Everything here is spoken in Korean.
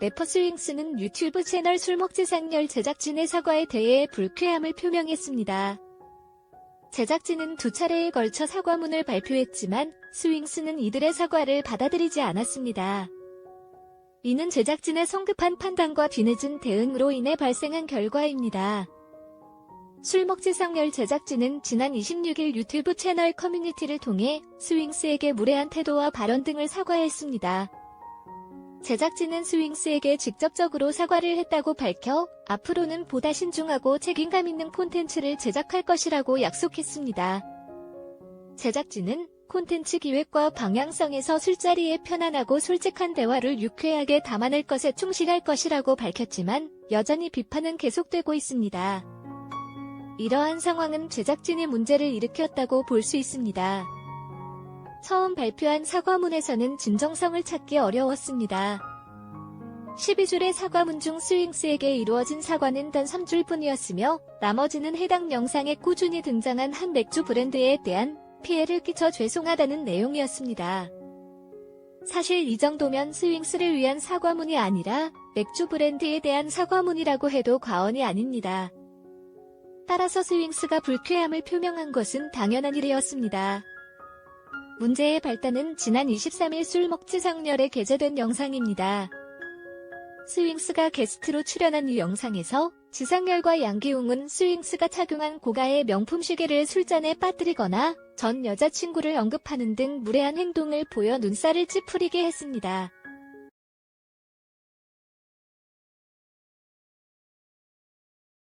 래퍼 스윙스는 유튜브 채널 술먹지상열 제작진의 사과에 대해 불쾌함을 표명했습니다. 제작진은 두 차례에 걸쳐 사과문을 발표했지만 스윙스는 이들의 사과를 받아들이지 않았습니다. 이는 제작진의 성급한 판단과 뒤늦은 대응으로 인해 발생한 결과입니다. 술먹지상열 제작진은 지난 26일 유튜브 채널 커뮤니티를 통해 스윙스에게 무례한 태도와 발언 등을 사과했습니다. 제작진은 스윙스에게 직접적으로 사과를 했다고 밝혀 앞으로는 보다 신중하고 책임감 있는 콘텐츠를 제작할 것이라고 약속했습니다. 제작진은 콘텐츠 기획과 방향성에서 술자리에 편안하고 솔직한 대화를 유쾌하게 담아낼 것에 충실할 것이라고 밝혔지만 여전히 비판은 계속되고 있습니다. 이러한 상황은 제작진의 문제를 일으켰다고 볼 수 있습니다. 처음 발표한 사과문에서는 진정성을 찾기 어려웠습니다. 12줄의 사과문 중 스윙스에게 이루어진 사과는 단 3줄 뿐이었으며 나머지는 해당 영상에 꾸준히 등장한 한 맥주 브랜드에 대한 피해를 끼쳐 죄송하다는 내용이었습니다. 사실 이 정도면 스윙스를 위한 사과문이 아니라 맥주 브랜드에 대한 사과문이라고 해도 과언이 아닙니다. 따라서 스윙스가 불쾌함을 표명한 것은 당연한 일이었습니다. 문제의 발단은 지난 23일 술 먹지 상렬에 게재된 영상입니다. 스윙스가 게스트로 출연한 이 영상에서 지상렬과 양기웅은 스윙스가 착용한 고가의 명품 시계를 술잔에 빠뜨리거나 전 여자친구를 언급하는 등 무례한 행동을 보여 눈살을 찌푸리게 했습니다.